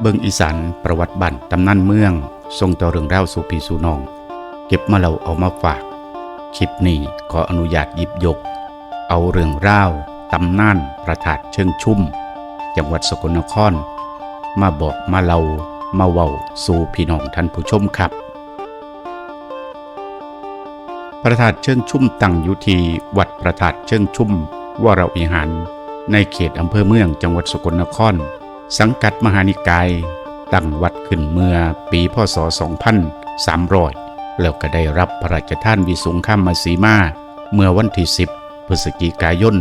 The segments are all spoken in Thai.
เบิงอีสานประวัติบันตำนานเมือง ทรงต่อเรื่องราวสู่พี่สู่น้อง เก็บมาเราเอามาฝาก คลิปนี้ขออนุญาตหยิบยก เอาเรื่องราวตำนานประทาดเชิงชุ่ม จังหวัดสกลนคร มาบอกมาเล่ามาเว้าสู่พี่น้องท่านผู้ชมครับพระธาตุเชิงชุ่มตั้งอยู่ที่วัดพระธาตุเชิงชุ่มวรวิหาร ในเขตอำเภอเมืองจังหวัดสกลนคร สังกัดมหานิกาย ตั้งวัดขึ้นเมื่อปีพศ 2300 แล้วก็ได้รับพระราชทานวิสุงคัมมาสีมาเมื่อวันที่ 10 พฤศจิกายน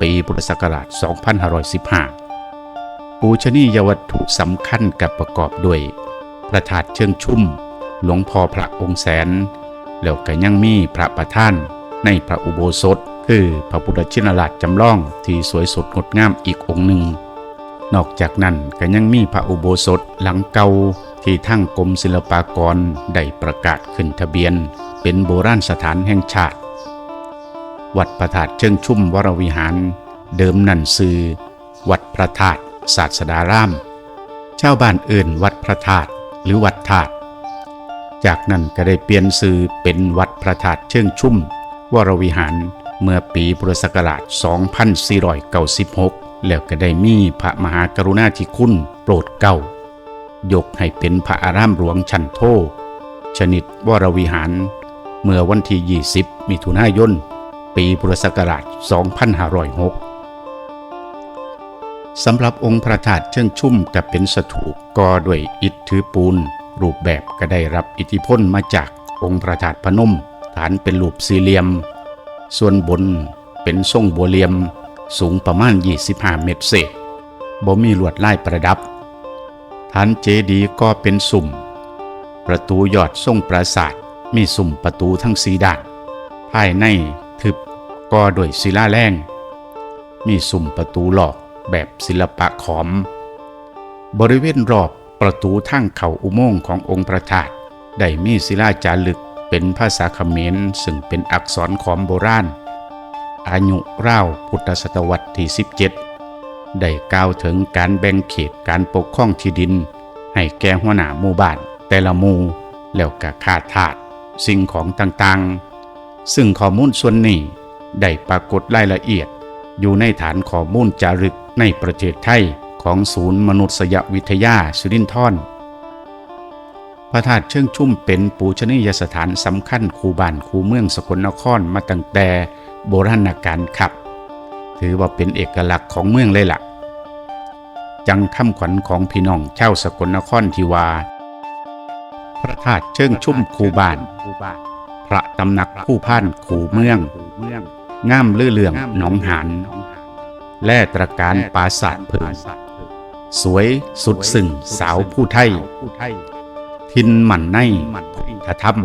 ปีพุทธศักราช 2515 ปูชนียวัตถุสำคัญกับประกอบด้วย พระธาตุเชิงชุ่ม หลวงพ่อพระองค์แสน แล้วก็ยังมีพระประธานในพระอุโบสถ คือพระพุทธชินราชจำลองที่สวยสดงดงามอีกองค์หนึ่ง นอกจากนั้นก็ยังมีพระอุโบสถหลังเก่าที่ทั้งกรมศิลปากรได้ประกาศขึ้นทะเบียน เป็นโบราณสถานแห่งชาติ วัดพระธาตุเชิงชุ่มวรวิหาร เดิมนั่นซือวัดพระธาตุศาสดารามชาวบ้านเอื่นวัดพระธาตุหรือวัดธาตุจากนั้นก็ได้เปลี่ยนชื่อเป็นวัดพระธาตุเชิงชุ่ม วรวิหารเมื่อปีพุทธศักราช 2496 แล้วก็ได้มีพระมหากรุณาธิคุณโปรดเกล้ายกให้เป็นพระอารามหลวงชันโท ชนิดวรวิหาร เมื่อวันที่ 20 มิถุนายน ปีพุทธศักราช 2506 สำหรับองค์พระธาตุเชิงชุ่มกับเป็นสถูปก่อด้วยอิฐถือปูน รูปแบบก็ได้รับอิทธิพลมาจากองค์พระธาตุพนม ฐานเป็นรูปสี่เหลี่ยม ส่วนบนเป็นทรงบัวเหลี่ยม สูงประมาณ 25 เมตรเศษบ่มีลวดลายประดับฐานเจดีย์ก็เป็นสุ่ม ประตูยอดทรงปราสาทมีสุ่มประตูทั้งสีด้าน ภายในทึบก่อด้วยศิลาแรง มีสุ่มประตูหลอกแบบศิลปะขอม บริเวณรอบประตูทางเข้าอุโมงค์ขององค์พระธาตุได้มีศิลาจารึกเป็นภาษาเขมรซึ่งเป็นอักษรขอมโบราณ อายุราวพุทธศตวรรษที่ 17 ได้กล่าวถึงการแบ่งเขตการปกครองที่ดิน ให้แก่หัวหน้าหมู่บ้านแต่ละหมู่แล้วก็คาทาสสิ่งของต่างๆ ซึ่งข้อมูลส่วนนี้ได้ปรากฏรายละเอียดอยู่ในฐานข้อมูลจารึกในประเทศไทยของศูนย์มนุษยวิทยาสุรินทร์พระธาตุเชิงชุ่มเป็นปูชนียสถานสำคัญคูบ้านคูเมืองสกลนครมาตั้งแต่ โบราณกาลครับ ถือว่าเป็นเอกลักษณ์ของเมืองเลยล่ะ จังคำขวัญของพี่น้องเช่าวสกลนครที่ว่าพระธาตุเชิงชุ่มคูบ้าน พระตำหนักผู้พ่านคูเมืองงามลื่อเลืองหนองหานแล่ตระการปราสาทเพิงสวยสุดสึ่งสาวผู้ไทย ทินหมันในพุทธธรรม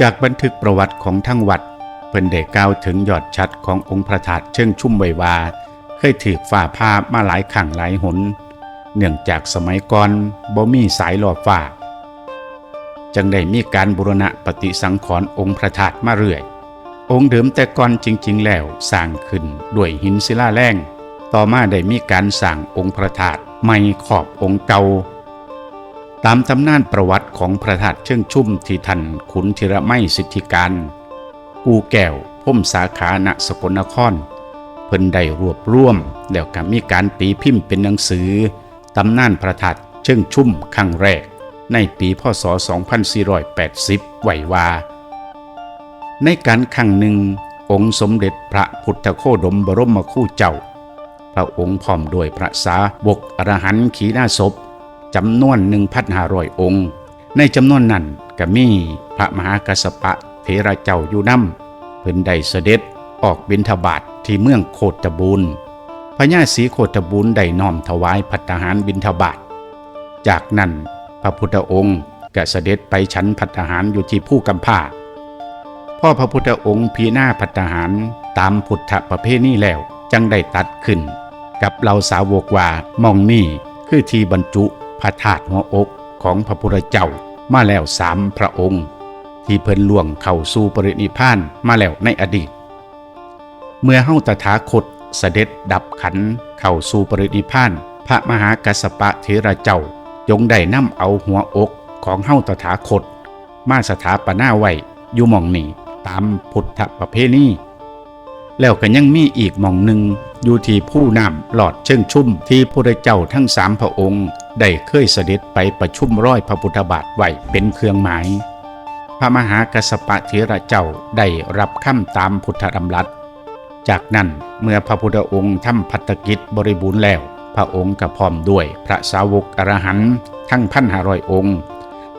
จากบันทึกประวัติของทั้งวัด เพิ่นได้กล่าวถึงยอดชัดขององค์พระธาตุเชิงชุ่มไววา เคยถือฝ่าผ้ามาหลายขังหลายหน เนื่องจากสมัยก่อนบ่มีสายหลอฟ้าจึงได้มีการบูรณะปฏิสังขรณ์องค์พระธาตุมาเรื่อย องค์เดิมแต่ก่อนจริง ๆ แล้วสร้างขึ้นด้วยหินศิลาแรง ต่อมาได้มีการสร้างองค์พระธาตุใหม่ขอบองค์เก่า ตามตำนานประวัติของพระธาตุเชิงชุ่มที่ท่านขุนธีระไม่สิทธิการ กูแก้วพุ่มสาขาณสกลนคร เพิ่นได้รวบรวม แล้วก็มีการตีพิมพ์เป็นหนังสือตำนานพระธาตุเชิงชุ่มครั้งแรก ในปีพศ 2480 ไหวว่าในการครั้งหนึ่ง องค์สมเด็จพระพุทธโคดมบรมครูเจ้า พระองค์พร้อมด้วยพระสาวกอรหันขีณาศพ จำนวน 1,500 องค์ ในจำนวนนั้นก็มีพระมหากัสปะเถระเจ้าอยู่นำเพิ่นได้เสด็จออกบิณฑบาตทที่เมืองโคตบูรณ์พญาศรีโคตบูรณ์ได้น้อมถวายพัตหารบิณฑบาตจากนั้นพระพุทธองค์ก็เสด็จไปฉันพัตหารอยู่ที่ผู้กำพร้าพ่อพระพุทธองค์พีหน้าพัตหารตามพุทธประเพณีแล้วจังได้ตัดขึ้น กับเราสาวกว่ามองนี่คือที่บรรจุ พระธาตุหัวอกของพระพุทธเจ้ามาแล้วสามพระองค์ ที่เพิ่นล่วงเข้าสู่ปรินิพานมาแล้วในอดีต เมื่อเฮาตถาคตเสด็จดับขันเข้าสู่ปรินิพาน พระมหากัสสปะเถระเจ้าจงได้นำเอาหัวอกของเฮาตถาคต มาสถาปนาไว้อยู่มองนี้ตามพุทธประเพณีแล้วก็ยังมีอีกมองหนึ่งอยู่ที่ผู้นำหลอดเชิงชุ่มที่พระเจ้าทั้งสามพระองค์ ได้เคยเสด็จไปประชุมร้อยพระพุทธบาทไว้เป็นเครื่องหมาย พระมหากัสสปะเถระเจ้าได้รับคำตามพุทธดำรัส จากนั้นเมื่อพระพุทธองค์ทำพัฒกิจบริบูรณ์แล้ว พระองค์ก็พร้อมด้วยพระสาวกอรหันต์ทั้งพันห้ารอยองค์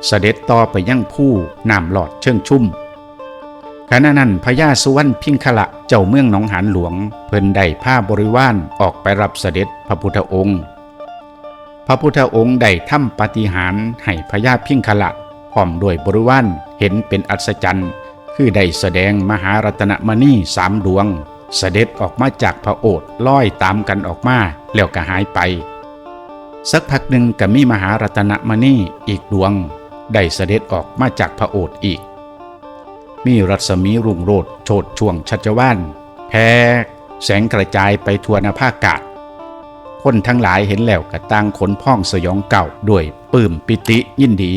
เสด็จต่อไปยังผู้น้ำหลอดเชิงชุ่มขณะนั้นพญาสุวรรณพิงคละเจ้าเมืองหนองหานหลวง เพิ่นได้ผ้าบริวารออกไปรับเสด็จพระพุทธองค์ พระพุทธองค์ได้ทำปฏิหารให้พญาพิงคละพร้อมด้วยบริวารเห็นเป็นอัศจรรย์ คือได้แสดงมหารัตนมณีสามดวง เสด็จออกมาจากพระโอษฐ์ลอยตามกันออกมาแล้วก็หายไป สักพักหนึ่งก็มีมหารัตนมณีอีกดวง ได้เสด็จออกมาจากพระโอษฐ์อีก มีรัศมีรุ่งโรจน์โชดช่วงชัชวานแพ้แสงกระจายไปทั่วนาภากาศ คนทั้งหลายเห็นแล้วก็ต่างขนพ้องสยองเก่าด้วยปื้มปิติยินดี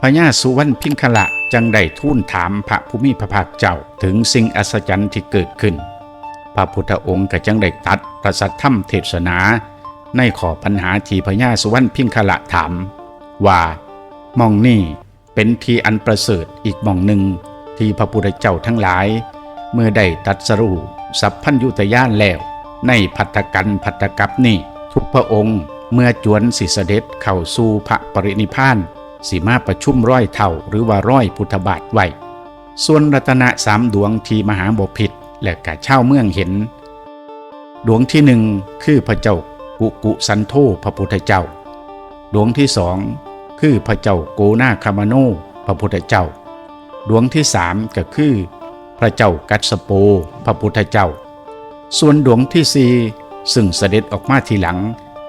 พญาสุวรรณพิงคละจังได้ทูลถามพระภูมิพระภาคเจ้าถึงสิ่งอัศจรรย์ที่เกิดขึ้น พระพุทธองค์ก็จังได้ตัดประสัทธรรมเทศนา ในขอปัญหาที่พญาสุวรรณพิงคละถาม ว่ามองนี่เป็นทีอันประเสริฐอีกมองหนึ่งที่พระพุทธเจ้าทั้งหลาย เมื่อได้ตัดสรู้สัพพัญยุตยานแล้ว ในพัทธกันพัทธกับนี่ทุกพระองค์เมื่อจวนสิเสด็จเข้าสู่พระปรินิพานสีมาประชุมร้อยเท่าหรือว่าร้อยพุทธบาทไว้ส่วนรัตนะสามดวงที่มหาบพิษและกะเช่าเมืองเห็น ดวงที่หนึ่งคือพระเจ้ากุกุสันโธพระพุทธเจ้า ดวงที่สองคือพระเจ้าโกนาคามาโนพระพุทธเจ้า ดวงที่สามก็คือ พระเจ้ากัสโป พระพุทธเจ้า ส่วนดวงที่สี่ซึ่งเสด็จออกมาทีหลัง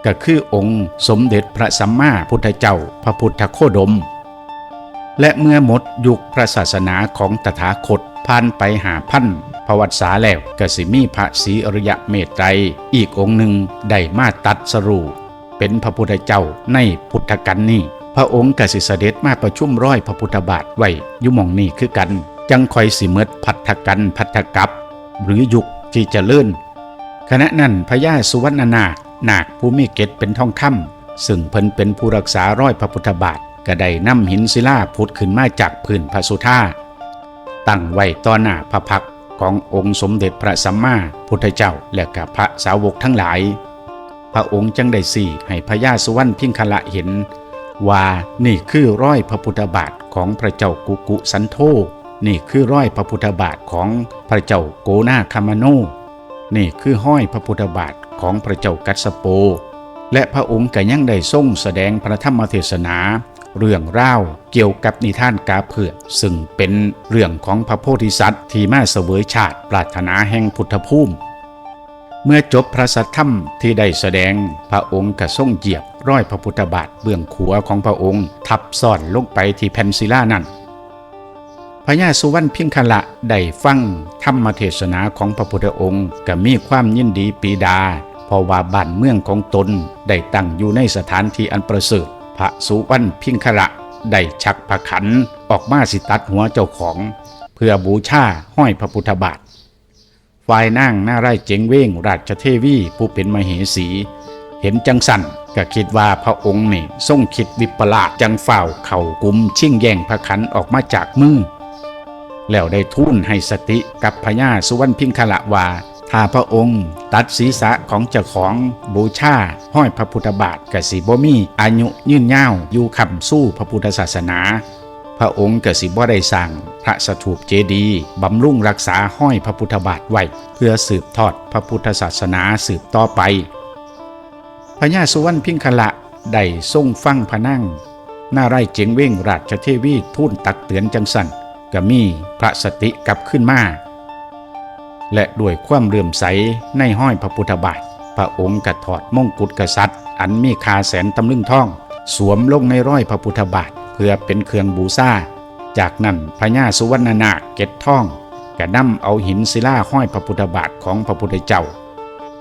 ก็คือองค์สมเด็จพระสัมมาพุทธเจ้าพระพุทธโคดม และเมื่อหมดยุคพระศาสนาของตถาคตผ่านไปหาพันประวัติศาสแล้วกสิมีพระศรีอริยะเมตไตรอีกองค์หนึ่งได้มาตัดสรูเป็นพระพุทธเจ้าในพุทธกันนี้พระองค์กสิเสด็จมาประชุมร้อยพระพุทธบาทไว้ยุมองนี้คือกัน จังคอยสิเมดพัทธกันพัทธกับ หรือยุค ที่จะลื่นขณะนั้นพญาสุวรรณนาคนาคผู้มีเกตเป็นทองคำซึ่งเพิ่นเป็นผู้รักษาร้อยพระพุทธบาทก็ได้นำหินศิลาพุทขึ้นมาจากพื้นพระสุธาตั้งไว้ต่อหน้าพระพักขององค์สมเด็จพระสัมมาพุทธเจ้าและกับพระสาวกทั้งหลาย พระองค์จังได้สี่ให้พญาสุวรรณพิงคละเห็น ว่านี่คือร้อยพระพุทธบาทของพระเจ้ากุกุสันโธ นี่คือร้อยพระพุทธบาทของพระเจ้าโกนาคามาโนนี่คือห้อยพระพุทธบาทของพระเจ้ากัสโป และพระองค์ก็ยังได้ทรงแสดงพระธรรมเทศนา เรื่องเล่าเกี่ยวกับนิทานกาเผือกซึ่งเป็นเรื่องของพระโพธิสัตว์ที่มาเสวยชาติปรารถนาแห่งพุทธภูมิเมื่อจบพระสัทธรรมที่ได้แสดงพระองค์ก็ทรงเหยียบร้อยพระพุทธบาทเบื้องขวาของพระองค์ ทับซ่อนลงไปที่แผ่นศิลานั้น ญาสุวรรณพิงคละได้ฟังธรรมเทศนาของพระพุทธองค์ก็มีความยินดีปีดา เพราะว่าบ้านเมืองของตนได้ตั้งอยู่ในสถานที่อันประเสริฐพระสุวรรณพิงคละได้ชักพระขันออกมาสิตัดหัวเจ้าของ เพื่อบูชาห้อยพระพุทธบาทฝ่ายนั่งหน้าไร่เจงเว้งราชเทวีผู้เป็นมเหสี เห็นจังสันก็คิดว่าพระองค์นี่ทรงคิดวิปลาสจังเฝ่าเข่ากุมชิ่งแย่งพระขันออกมาจากมือ แล้วได้ทูลให้สติกับพญาสุวรรณพิงคละว่าถ้าพระองค์ตัดศีรษะของเจ้าของบูชาห้อยพระพุทธบาทกสิบ่มีอายุยืนยาวอยู่คำสู้พระพุทธศาสนา พระองค์กสิบ่ได้สั่งพระสถูปเจดีย์บำรุงรักษาห้อยพระพุทธบาทไว้ เพื่อสืบทอดพระพุทธศาสนาสืบต่อไปพญาสุวรรณพิงคละได้ทรงฟังพระนั่งหน้าไร่เจงเว้งราชเทวีทูลตักเตือนจังสัน ก็มีพระสติกลับขึ้นมา และด้วยความเลื่อมใสในห้อยพระพุทธบาท พระองค์กระถอดมงกุฎกษัตริย์ อันมีคาแสนตำลึงทอง สวมลงในร้อยพระพุทธบาท เพื่อเป็นเครื่องบูชาจากนั้นพญาสุวรรณนาคเก็ดทองก็นำเอาหินศิลาห้อยพระพุทธบาทของพระพุทธเจ้า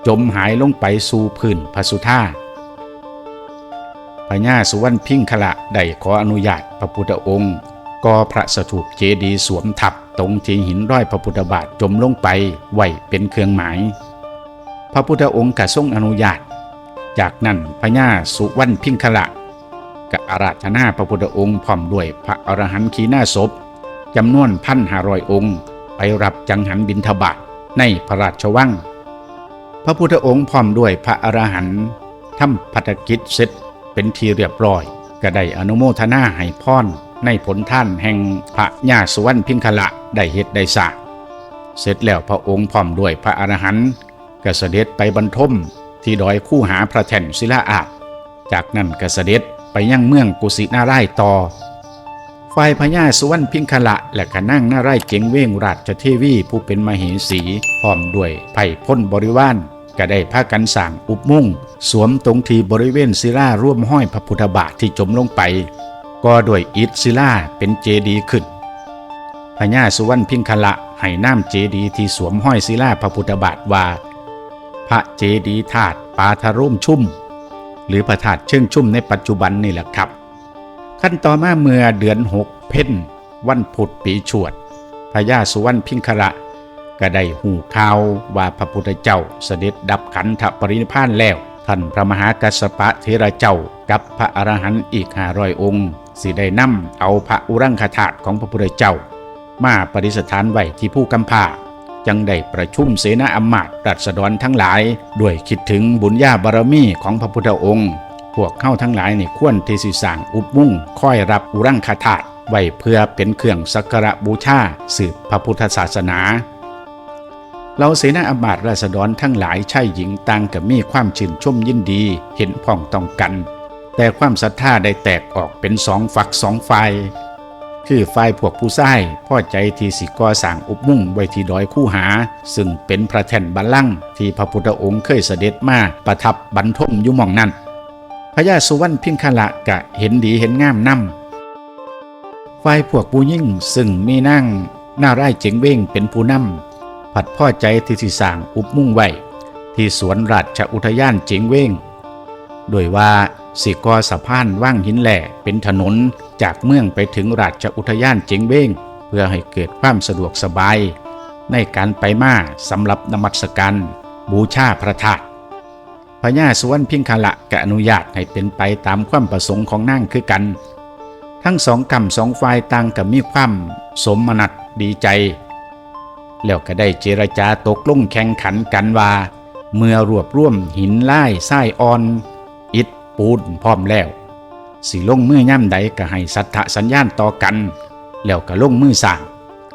จมหายลงไปสู่พื้นพระสุธาพญาสุวรรณพิงคละได้ขออนุญาตพระพุทธองค์ ก่อพระสถูปเจดีสวมทับตรงที่หินร้อยพระพุทธบาทจมลงไปไหวเป็นเครื่องหมาย พระพุทธองค์ก็ทรงอนุญาต จากนั้นพญาสุวรรณพิงคละก็อาราธนาพระพุทธองค์พร้อมด้วยพระอรหันต์ขีหน้าศพจำนวนพันห้าร้อยองค์ ไปรับจังหันบินทบาทในพระราชวัง พระพุทธองค์พร้อมด้วยพระอรหันต์ทำพัฒกิจเสร็จเป็นทีเรียบร้อย ก็ได้อนุโมทนาให้พร ในผลท่านแห่งพระญาสุวรรณพิงคละได้เหตุได้สร้างเสร็จแล้วพระองค์พร้อมด้วยพระอรหันต์ก็เสด็จไปบรรทมที่ดอยคู่หาพระแท่นศิลาอาจจากนั้นก็เสด็จไปยังเมืองกุสินาไร่ต่อฝ่ายพญาสุวรรณพิงคละและขนั่งหน้าไร่เก่งเว้งราชเทวีผู้เป็นมเหสีพร้อมด้วยไผ่พ้นบริวารก็ได้พากันสั่งอุบมุ่ง สวมตรงทีบริเวณศิลาร่วมห้อยพระพุทธบาทที่จมลงไป ก็ด้วยอิฐศิลาเป็นเจดีขึ้นพญาสุวรรณพิงคละให้น้ำเจดีที่สวมห้อยศิลาพระพุทธบาทว่า พระเจดีธาตุปาทาร่มชุ่ม หรือพระธาตุเชิงชุ่มในปัจจุบันนี่แหละครับ ขั้นต่อมาเมื่อเดือนหกเพ่นวันพุธปีชวดพญาสุวรรณพิงคละก็ได้หูข่าวว่าพระพุทธเจ้าเสด็จดับขันธปรินิพพานแล้ว ท่านพระมหากัสสปะเทระเจ้ากับพระอรหันต์อีกห้าร้อยองค์ สิได้นำเอาพระอุรังคธาตุของพระพุทธเจ้า มาปฏิสถานไว้ที่ผู้กำพาจังได้ประชุมเสนาอำมาตย์รัษฎรทั้งหลาย ด้วยคิดถึงบุญญาบารมีของพระพุทธองค์ พวกเข้าทั้งหลายนี่ควรที่สิสางอุปมุ่งค่อยรับอุรังคธาตุไว้เพื่อเป็นเครื่องสักการะบูชาสืบพระพุทธศาสนาเราเสนาอำมาตย์ราษฎรทั้งหลายชายหญิงต่างกับมีความชื่นชมยินดี เห็นพ้องต้องกัน แต่ความศรัทธาได้แตกออกเป็นสองฝักสองฝ่ายคือฝ่ายพวกผู้ใช้พ่อใจที่สิก่อสร้างอุปมุ่งไว้ที่ดอยคู่หา ซึ่งเป็นพระแท่นบัลลังก์ที่พระพุทธองค์เคยเสด็จมาประทับบรรทมอยู่มองนั้นพญาสุวรรณพิงคละกะเห็นดีเห็นงามนำฝ่ายพวกผู้ยิ่งซึ่งมีนั่งหน้าไร่เจ๋งเว้งเป็นผู้นำผัดพ่อใจที่สิสร้างอุปมุ่งไว้ที่สวนราชอุทยานเจ๋งเว้งโดยว่า สิกอสะพานว่างหินแหล่เป็นถนนจากเมืองไปถึงราชอุทยานเจ๋งเว้งเพื่อให้เกิดความสะดวกสบาย ในการไปมาสำหรับนมัสการบูชาพระธาตุพญาสุวรรณพิงคละกะอนุญาตให้เป็นไปตามความประสงค์ของนางคือกัน ทั้งสองกำสองฝ่ายต่างกับมีความสมนัตดีใจ แล้วก็ได้เจรจาตกลงแข่งขันกันว่า เมื่อรวบรวมหินไล่ายทรายอ่อน อิฐ ปูนพร้อมแล้ว สิลงมือย่ำใดก็ให้สัทธสัญญาณต่อกัน แล้วก็ลงมือสร้าง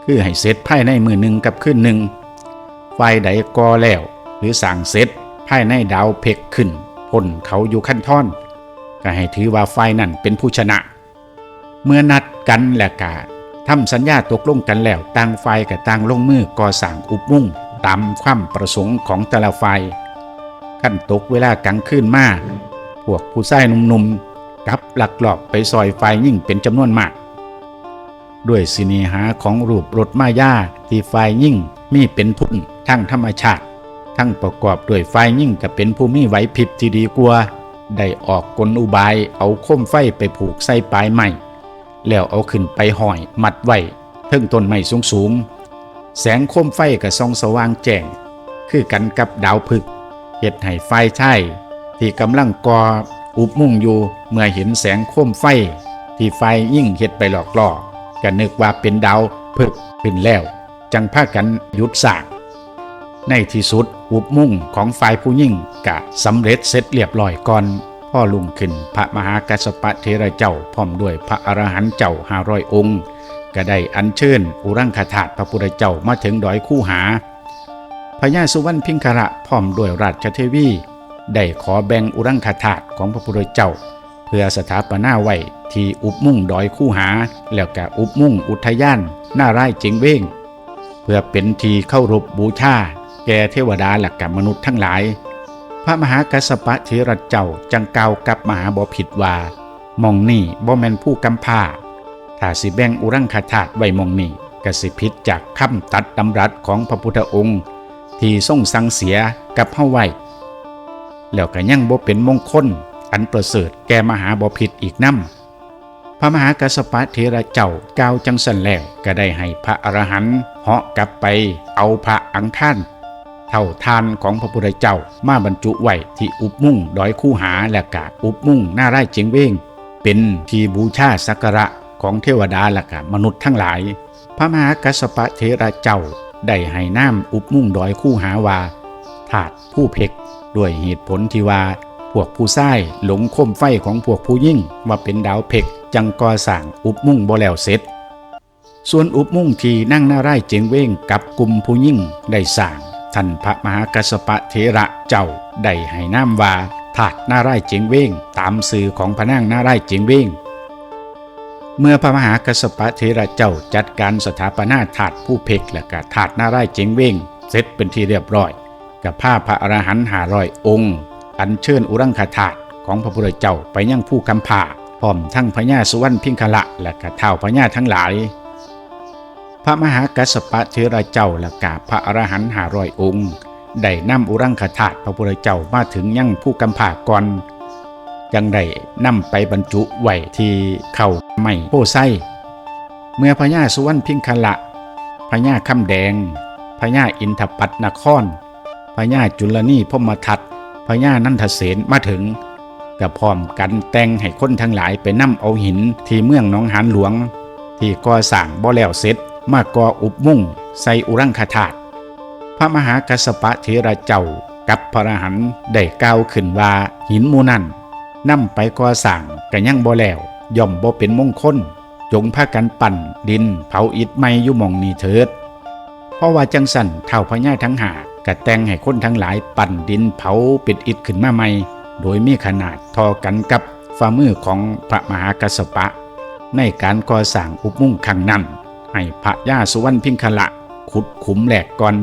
คือให้เสร็จภายในมือหนึ่งกับคืนหนึ่งฝ่ายใดก่อแล้ว หรือสั่งเสร็จภายในดาวเพกขึ้นพ้นเขาอยู่ขั้นท่อน ก็ให้ถือว่าฝ่ายนั้นเป็นผู้ชนะ เมื่อนัดกันและกาทำสัญญาตกลงกันแล้วต่างฝ่ายกับต่างลงมือก่อสร้างอุปมุ่งตามความประสงค์ของแต่ละฝ่ายขั้นตกเวลากลางคืนมา พวกผู้ชายหนุ่มๆกับหลักหลอบไปซอยฝ่ายยิ่งเป็นจำนวนมาก ด้วยสิเนหาของรูปรถมายาที่ฝ่ายยิ่งมีเป็นทุนทั้งธรรมชาติ ทั้งประกอบด้วยฝ่ายยิ่งกับเป็นผู้มีไหวพริบที่ดีกว่าได้ออกกลอุบายเอาโคมไฟไปผูกใส่ปลายไม้แล้วเอาขึ้นไปห้อยมัดไว้เทิงต้นไม้สูงสูงๆแสงโคมไฟกับส่องสว่างแจ้ง คือกันกับดาวพฤกษ์เฮ็ดให้ไฟใช่ ที่กำลังก่ออุบมุ่งอยู่เมื่อเห็นแสงโคมไฟ ที่ไฟยิ่งเฮ็ดไปหลอกล่อก็นึกว่าเป็นดาวพฤกษ์ขึ้นแล้ว จังพากันหยุดสางในที่สุดอุบมุ่งของฝ่ายผู้ยิ่งกะสำเร็จเสร็จเรียบร้อยก่อนพ่อลุงขึ้นพระมหากัสปะเทระเจ้าพร้อมด้วยพระอรหันต์เจ้าห้าร้อยองค์ ก็ได้อัญเชิญอุรังคธาตุพระพุทธเจ้ามาถึงดอยคู่หาพญาสุวรรณพิงคระพร้อมด้วยราชเทวี ได้ขอแบ่งอุรังคธาตุของพระพุทธเจ้า เพื่อสถาปนาไว้ที่อุบมุ่งดอยคู่หา แล้วก็อุบมุ่งอุทยานหน้าไร่เจิงเว้ง เพื่อเป็นทีเข้ารบบูชาแก่เทวดาหลักกับมนุษย์ทั้งหลาย พระมหากัสสปะเทระเจ้าจังกล่าวกับมหาบพิตรว่ามองนี่บ่แมนผู้กำพาถ้าสิแบ่งอุรังคธาตุไว้มองนี่กสิพิษจากคำตัดดำรัสของพระพุทธองค์ ที่ทรงสังเสียกับเฮาไว้ แล้วก็ยังบ่เป็นมงคล อันประเสริฐแก่มหาบพิษอีกนำพระมหากัสสปะเทระเจ้ากล่าวจังสันแล้วก็ได้ให้พระอรหันต์เหาะกลับไปเอาพระอังคารเท่าทานของพระพุทธเจ้ามาบรรจุไว้ที่อุบมุ่งดอยคู่หาและกะอุบมุ่งหน้าไร่เจงเว้งเป็นที่บูชาสักการะของเทวดาและกะมนุษย์ทั้งหลาย พระมหากัสสปะเทระเจ้าได้ให้น้ำอุบมุ่งดอยคู่หาว่าถาดผู้เพก ด้วยเหตุผลที่ว่าพวกผู้ใส้หลงคมไฟของพวกผู้ยิ่งว่าเป็นดาวเพกจังก่อสร้างอุบมุ่งบ่แล้วเสร็จ ส่วนอุบมุ่งที่นั่งหน้าไร่เจงเว้งกับกลุ่มผู้ยิ่งได้สร้างท่านพระมหากัสปะเทระเจ้าได้ให้น้ำว่าถาดหน้าไร่เจงเว้งตามสื่อของพระนางหน้าไร่เจงเว้งเมื่อพระมหากัสปะเทระเจ้าจัดการสถาปนาถาดผู้เพกและก็ถาดหน้าไร่เจงเว้งเสร็จเป็นที่เรียบร้อย กับผ้าพระอรหันต์หาร้อยองค์ อัญเชิญอุรังคถาดของพระพุทธเจ้าไปยังผู้กำผาพร้อมทั้งพญาสุวรรณพิงคละ และก็เท้าพญาทั้งหลาย พระมหากัสปะเทระเจ้าและกาพระอรหันต์หาร้อยองค์ได้นำอุรังคถาดพระพุทธเจ้ามาถึงยังผู้กำผาก่อนยังได้นำไปบรรจุไว้ที่เข่าไม่โพไส้เมื่อพญาสุวรรณพิงคละพญาคำแดงพญาอินทปัตนคร พญาจุลนีพมทัตพญานันทเสนมาถึงก็พร้อมกันแต่งให้คนทั้งหลายไปนํเอาหินที่เมืองหนองหานหลวง ที่ก่อสร้างบ่แล้วเสร็จมาก่ออุบมุ่งใส่อุรังคธาตุพระมหากัสสปะเทระเจ้ากับพระอรหันต์ได้กล่าวขึ้นว่าหินมูนั่นนำไปก่อสร้างก็ยังบ่แล้วย่อมบ่เป็นมงคลจงพากันปั่นดินเผาอิฐไม่อยู่มองนีเถิด เพราะว่าจังสันเท่าพญาทั้งหา กะแต่งให้คนทั้งหลายปั่นดินเผาปิดอิฐขึ้นมาใหม่ โดยมีขนาดทอกันกับฝ่ามือของพระมหากัสปะ ในการก่อสร้างอุปมุ่งครั้งนั้น ให้พระย่าสุวรรณพิงคละขุดขุมแหลกก่อน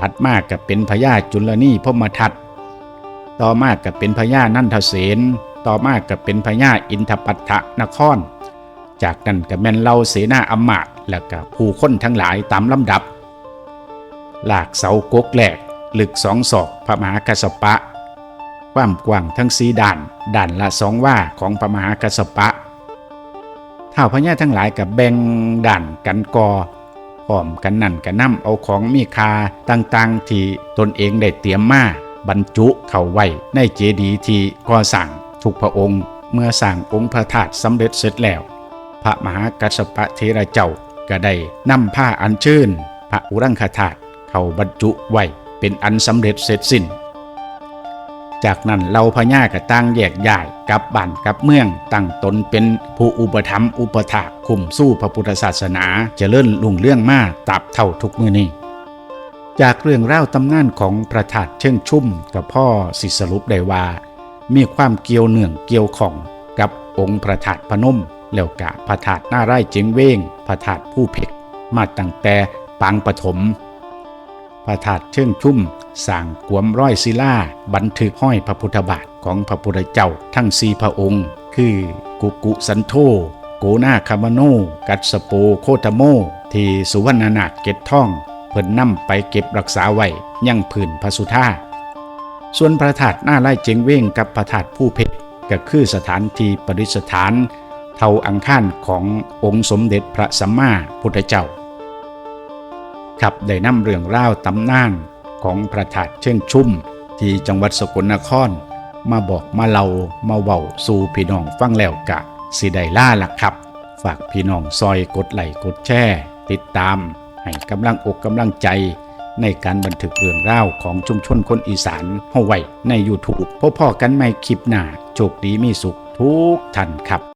ถัดมากกับเป็นพญาจุลนีพมทัตต่อมากับเป็นพญานันทเสนต่อมากับเป็นพญาอินทปัตถนคร จากนั้นก็แม่นเล่าเสนาอมาตและก็ผู้คนทั้งหลายตามลำดับ หลากเสากกแหลกลึกสองศอกพระมหากัสสปะ ความกว้างทั้งสีด่านด่านละสองว่าของพระมหากัสสปะเท้าพญาทั้งหลายกับแบ่งด่านกันกอพร้อมกันนั่นก็นำเอาของมีคาต่างๆ ที่ตนเองได้เตรียมมาบรรจุเข้าไว้ในเจดีย์ที่ก่อสร้างทุกพระองค์ เมื่อสร้างองค์พระธาตุสำเร็จเสร็จแล้ว พระมหากัสสปะเทระเจ้าก็ได้นำผ้าอัญเชิญพระอุรังคธาตุ เข้าบรรจุไว้เป็นอันสำเร็จเสร็จสิ้น จากนั้นเราพญาก็ตั้งแยกย้ายกับบ้านกับเมืองตั้งตนเป็นผู้อุปถัมภ์อุปถากคุมสู้พระพุทธศาสนาจะเลื่อนลุ่งเรื่องมาตราบเท่าทุกมือนี้จากเรื่องเล่าตำนานของประถาดเชิงชุ่มกับพ่อสิสรุปได้ว่า มีความเกี่ยวเนื่องเกี่ยวของกับองค์พระธาตุพนมแล้วกะพระธาตุหน้าไร่เจงเว้งพระธาตุผู้เพกมาตั้งแต่ปางปฐม พระธาตุเชิงชุ่มสร้างกวมร้อยศิลาบันทึกห้อยพระพุทธบาทของพระพุทธเจ้าทั้งสี่พระองค์ คือกุกุสันโธโกนาคามโน กัสสโปโคตโม ที่สุวรรณนาถเก็ดท่อง เพิ่นนำไปเก็บรักษาไว้ยังผืนพระสุธาส่วนพระธาตุหน้าไร่เจงเว้งกับพระธาตุผู้เพชรก็คือสถานที่ประดิษฐาน เท่าอังคารขององค์สมเด็จพระสัมมาพุทธเจ้า ขับได้นำเรื่องเล่าวตำนานของพระธาตุเชิงชุ่ม ที่จังหวัดสกลนคร มาบอกมาเล่ามาเว้าสู่พี่น้องฟังแล้วกะสิได้ล่าล่ะครับ ฝากพี่น้องซอยกดไลค์กดแชร์ติดตาม ให้กำลังอกกำลังใจ ในการบันทึกเรื่องราวของชุมชนคนอีสานเฮาไว้ใน YouTube พบพ่อกันใหม่คลิปหน้าโชคดีมีสุขทุกท่านครับ